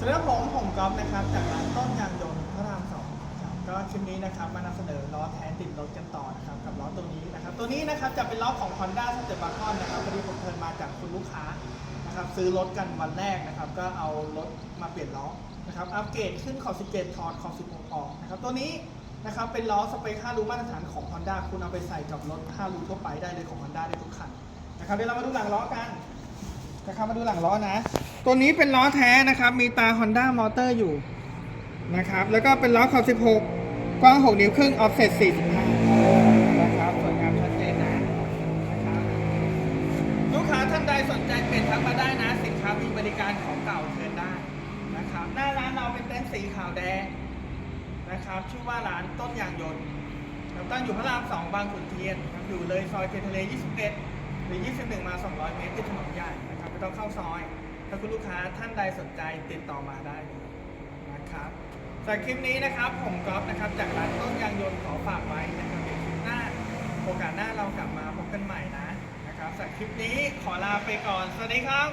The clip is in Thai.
สวัสดีครับผมผมก๊อฟนะครับจากร้านต้นยางยนต์พระรามสองครับก็คลิปนี้นะครับมานำเสนอล้อแท้ติดรถกันต่อนะครับกับล้อตัวนี้นะครับตัวนี้นะครับจะเป็นล้อของ Honda s t e p a c o n นะครับพอดีผมเทินมาจากคุณลูกค้านะครับซื้อรถกันวันแรกนะครับก็เอารถมาเปลี่ยนล้อนะครับอัปเกรดขึ้นขอบ 17 ถอดขอบ 16 ออกนะครับตัวนี้นะครับเป็นล้อสเปค5รูมาตรฐานของ Honda คุณเอาไปใส่กับรถ5รูทั่วไปได้เลยของ Honda ได้ทุกคันนะครับเดี๋ยวเรามาดูหลังล้อกันนะครับมาดูหลังล้อนะ ตัวนี้เป็นล้อแท้นะครับ มีตา Honda Motor อยู่นะครับ แล้วก็เป็นล้อขอบ 16 กว้าง 6 นิ้วครึ่ง offset 45นะครับสวยงามชัดเจนนะนะครับลูกค้าท่านใดสนใจเปลี่ยนทักมาได้นะ สินค้ามีบริการของเก่าเชิญได้นะครับ หน้าร้านเราเป็นเต็นท์สีขาวแดงนะครับ ชื่อว่าร้านต้นยางยนต์ครับตั้งอยู่พระราม 2 บางขุนเทียนอยู่เลยซอยเทียนทะเล 21 หรือ 21 มา 200 เมตรที่ถนนใหญ่นะครับไม่ต้องเข้าซอย ถ้าคุณลูกค้าท่านใดสนใจติดต่อมาได้เลยนะครับจากคลิปนี้นะครับผมก๊อฟนะครับ จากร้านต้นยางยนต์ขอฝากไว้นะครับเดี๋ยวคลิปหน้าโอกาสหน้าเรากลับมาพบกันใหม่นะนะครับจากคลิปนี้ขอลาไปก่อน สวัสดีครับ